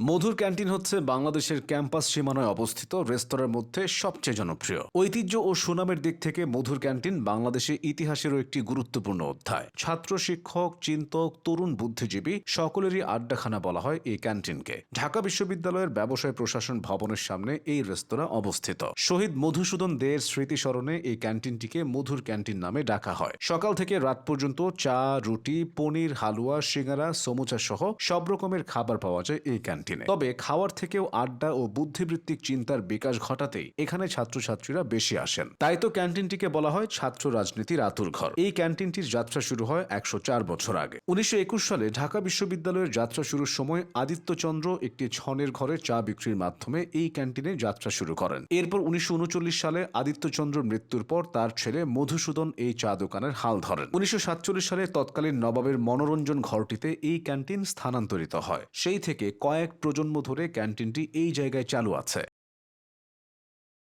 মধুর ক্যান্টিন হচ্ছে বাংলাদেশের ক্যাম্পাস সীমানায় অবস্থিত, রেস্তোরাঁর মধ্যে সবচেয়ে জনপ্রিয়। ঐতিহ্য ও সুনামের দিক থেকে মধুর ক্যান্টিন বাংলাদেশের ইতিহাসেরও একটি গুরুত্বপূর্ণ অধ্যায়। ছাত্র শিক্ষক, চিন্তক, তরুণ বুদ্ধিজীবী সকলেরই আড্ডাখানা বলা হয় এই ক্যান্টিনকে। ঢাকা বিশ্ববিদ্যালয়ের ব্যবসায় প্রশাসন ভবনের সামনে এই রেস্তোরাঁ অবস্থিত। শহীদ মধুসূদন দেয়ের স্মৃতিস্মরণে এই ক্যান্টিনটিকে মধুর ক্যান্টিন নামে ডাকা হয়। সকাল থেকে রাত পর্যন্ত চা, রুটি, পনির, হালুয়া, সিঙ্গারা সমুচা সহ সব রকমের খাবার পাওয়া যায় এই ক্যান্টিনে। তবে খাওয়ার থেকেও আড্ডা ও বুদ্ধিবৃত্তিক চিন্তার বিকাশ ঘটাতেই এখানে ছাত্রছাত্রীরা বেশি আসেন। তাই তো ক্যান্টিনটিকে বলা হয় ছাত্র রাজনীতির আতুর ঘর। এই ক্যান্টিনটির যাত্রা শুরু হয় একশো চার বছর আগে। উনিশশো একুশ সালে ঢাকা বিশ্ববিদ্যালয়ের যাত্রা শুরুর সময় আদিত্যচন্দ্র একটি ছনের ঘরে চা বিক্রির মাধ্যমে এই ক্যান্টিনে যাত্রা শুরু করেন। এরপর উনিশশো উনচল্লিশ সালে আদিত্যচন্দ্র মৃত্যুর পর তার ছেলে মধুসূদন এই চা দোকানের হাল ধরেন। উনিশশো সাতচল্লিশ সালে তৎকালীন নবাবের মনোরঞ্জন ঘরটিতে এই ক্যান্টিন স্থানান্তরিত হয়। সেই থেকে কয়েক প্রজন্ম ধরে ক্যান্টিনটি এই জায়গায় চালু আছে।